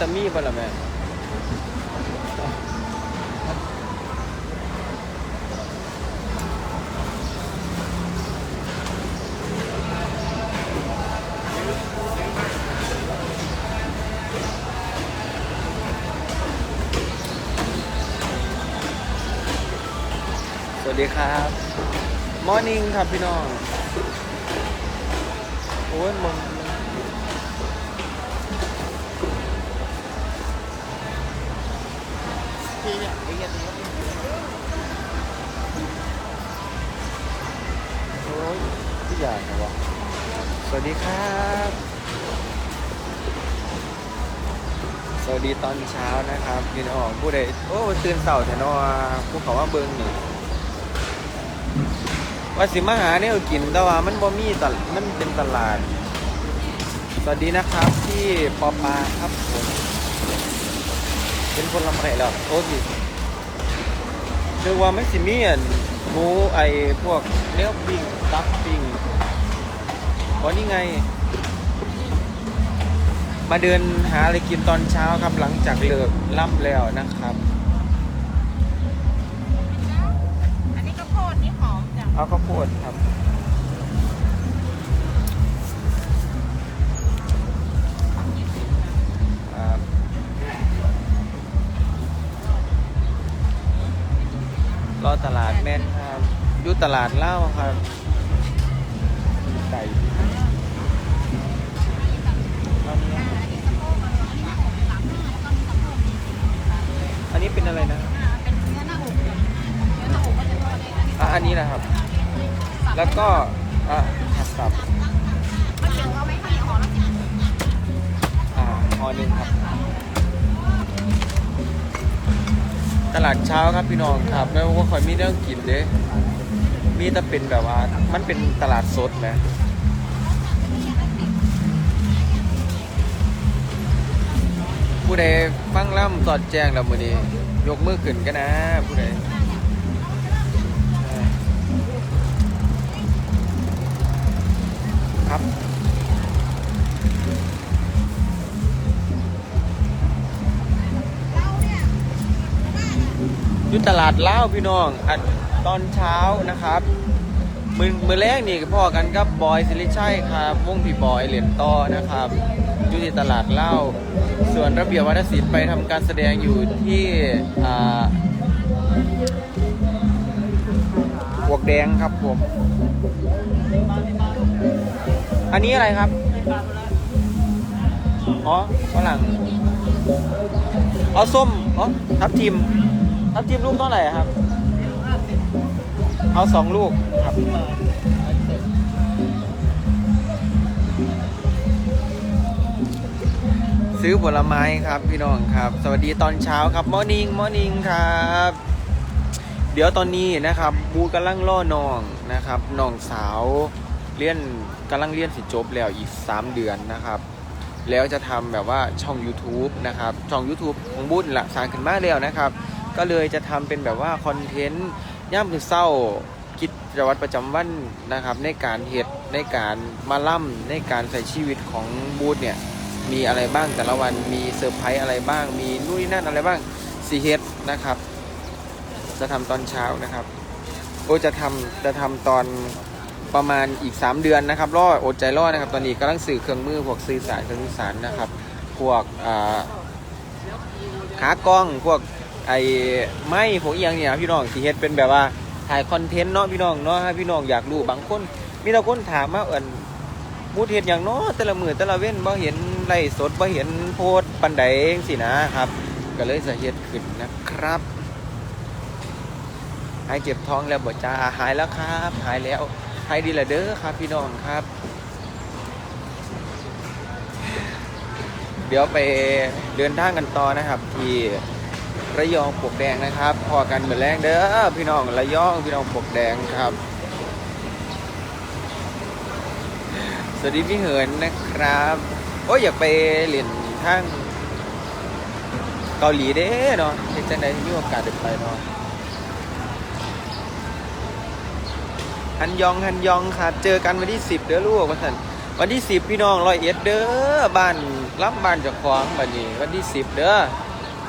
ตมีบ่ล่ะแม่สวัสดีครับมอร์นิ่งครับพี่น้อง โอ้ยมึง ทีเนี่ยไอ้เหี้ยตัวนี้โอ้ยทุกอย่างนะวะสวัสดีครับ สวัสดีตอนเช้านะครับพี่น้องผู้ใดโอ้ตื่นเสาร์แต่นอผู้เขาว่าเบิ้งนี่ว่าสิมาหาเนี่ยกินแต่ว่ามันบ่มีตลมันเป็นตลาด สวัสดีนะครับที่ปอปาครับผม เป็นคนลำไรแล้วโอ้ยคือว่ามันสิมีอันหมูไอพวกเนื้อปิ้งตับปิ้งเพราะนี่ไง มาเดินหาอะไรกินตอนเช้าครับหลังจากเลิกล่ำแล้วนะครับอันนี้ก็โพดนี่หอมจังเอาข้าวโพดครับครับ อยู่ตลาดเหล้าครับไก่เอาเนื้ออันนี้เป็นอะไรนะเป็นเนื้อหน้าอกเนื้อหน้าอกก็จะทอดได้อันนี้อะอันนี้นะครับ แล้วก็อะผักสับข้าวเหนียวเอาไหมข้าวเหนียวห่อละสิบอ่าพอหนึ่งครับ ตลาดเช้าครับพี่น้องครับแล้วว่าคอยมีเรื่องกินเด้ มีแต่เป็นแบบว่า มันเป็นตลาดสดไหมผู้ใดฟังล่ำสอดแจ้งแล้วมือนี้ ยกมือขึ้นกันนะ ผู้ใดครับยู่ตลาดเล้าพี่น้องอัน ตอนเช้านะครับมือมือแรกนี่พ่อกันกับบอยสิริชัยครับวงพี่บอยเหรียญต่อนะครับอยู่ที่ตลาดเหล้าส่วนระเบียบวัฒนศิลป์ไปทำการแสดงอยู่ที่หวกแดงครับผม อันนี้อะไรครับ อ๋อฝรั่งเอาส้ม อ๋อทับทิม ทับทิมลูกเท่าไหร่ครับ เอาสองลูกครับซื้อผลไม้ครับพี่น้องครับ สวัสดีตอนเช้าครับมอร์นิ่งมอร์นิ่งครับ เดี๋ยวตอนนี้นะครับ บูกำลังล่อน้องนะครับน้องสาวเรียนกำลังเรียนสิจบแล้วอีก 3 เดือนนะครับ แล้วจะทำแบบว่าช่อง YouTube นะครับช่อง YouTube ของบุญละสร้างขึ้นมาแล้วนะครับ ก็เลยจะทำเป็นแบบว่าคอนเทนต์ ย่ำถึงเศร้ากิจวัตรประจำวันนะครับ ในการเฮ็ดในการมาล่ำในการใส่ชีวิตของบูธเนี่ยมีอะไรบ้างแต่ละวันมีเซอร์ไพรส์อะไรบ้าง มีนู่นนี่นั่นอะไรบ้างสีเฮดนะครับ จะทำตอนเช้านะครับโอจะทำจะทำตอนประมาณอีก 3 เดือนนะครับรออดใจรอดนะครับ ตอนนี้กำลังสื่อเครื่องมือพวกสื่อสารเครื่องสื่อสารนะครับ พวกอ่าขากล้องพวก ไอ้ไม้พวกเอียงเนี่ยพี่น้องสีเฮ็ดเป็นแบบว่าถ่ายคอนเทนต์เนาะพี่น้องเนาะให้พี่น้องอยากรู้บางคน มีแต่คนถามมาเอิญมูดเฮ็ดอย่างเนาะแต่ละมือแต่ละเว้นบ่เห็นไล่สดบ่เห็นโพสปันใดเองสินะครับ ก็เลยจะเฮ็ดขึ้นนะครับหายเจ็บท้องแล้วบ่จ้าหายแล้วครับ หายแล้วหายดีและเด้อครับ พี่น้องครับ เดี๋ยวไปเดินทางกันต่อนะครับที่ ระยองปวกแดงนะครับ พอกันเหมือนแรงเด้อพี่น้องระยองพี่น้องปวกแดงครับ สวัสดีพี่เหินนะครับ โอ้ยอยากไปเรียนทางเกาหลีเด้เนาะเฮ็ดจังได๋มีโอกาสได้ไปเนาะฮันยองฮันยองครับ เจอกันวันที่10เด้อลูกว่าสันวันที่สิบพี่น้องร้อยเอ็ดเด้อบ้านรับบ้านจากขวางบัดนี้ วันที่สิบเด้อ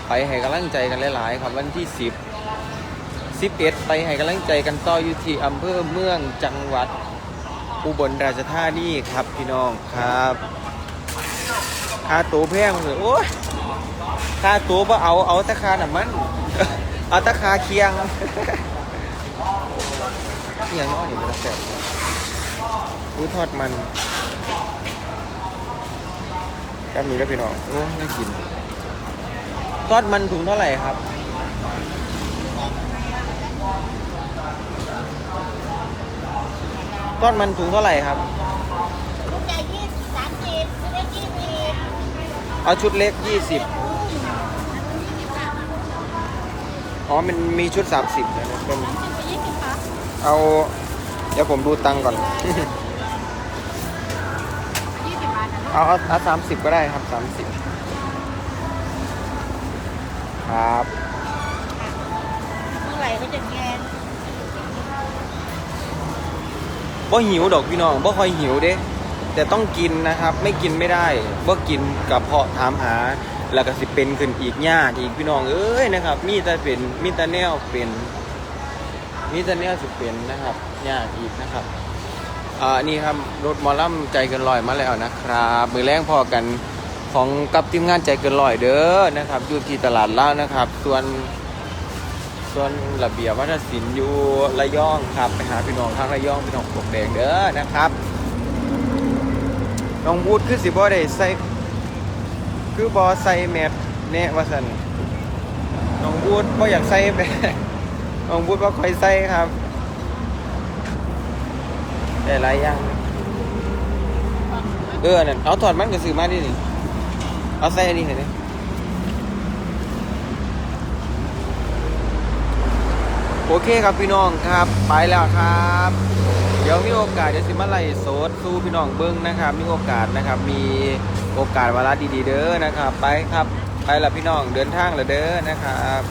ไปให้กำลังใจกันหลายๆครับวันที่สิบสิบเอ็ดไปให้กำลังใจกันต่ออยู่ที่อำเภอเมืองจังหวัดอุบลราชธานีครับพี่น้องครับค่าตัวแพงเลยโอ้ยค่าตัวบ่เอาเอาตะคาน้ำมันเอาตะคาเคียงเคียงน้อยนี่มันจะแสบอุ้ทอดมันก็มีแล้วพี่น้องโอ้น่ากิน ทอดมันถุงเท่าไหร่ครับ ทอดมันถุงเท่าไหร่ครับ ลูกใหญ่ยี่สิบสามสิบลูกเล็กยี่สิบเอาชุดเล็ก20อ๋อ มันมีชุด30นะเป็นสามสิบไปยี่สิบค่ะเอา เดี๋ยวผมดูตังค์ก่อน ยี่สิบบาทนะเอาเอาเอาสามสิบก็ได้ครับสามสิบ ครับเมื่อไหร่ก็จะแกนบ่หิวดอกพี่น้องบ่ค่อยหิวเด้ แต่ต้องกินนะครับ ไม่กินไม่ได้บ่กินกับเพาะถามหา แล้วก็สิเป็นขึ้นอีกยากอีกพี่น้องเอ้ยนะครับ มีแต่เป็นมีแต่แนวเป็นมีแต่แนวสิเป็นนะครับยากอีกนะครับอ่านี่ครับรถหมอลำใจเกินลอยมาแล้วนะครับมือแรงพอกัน ของกับทีมงานใจเกินลอยเด้อนะครับอยู่ที่ตลาดล่านะครับ ส่วนส่วนระเบียบวัฒนศิลป์อยู่ระยองครับไปหาพี่น้องทางระยองพี่น้องปกแดงเด้อนะครับน้องบูดคือสิบ่ได้ใส่คือบอใส่แมทเน่ว่าสันน้องบูดบ่อยากใส่แมทน้องบูดบ่ค่อยใส่ครับแต่หลายอย่างเออนั่นเอาถอดมันก็ซื้อมาดินี่ เอาใส่อันนี้เห็นไหมโอเคครับพี่น้องครับ ไปแล้วครับ เดี๋ยวมีโอกาสเดี๋ยวสิมาไล่โซดสู้พี่น้องเบิ้งนะครับ มีโอกาสนะครับ มีโอกาสเวลาดีๆเด้อนะครับ ไปครับ ไปละพี่น้องเดินทางละเด้อนะครับ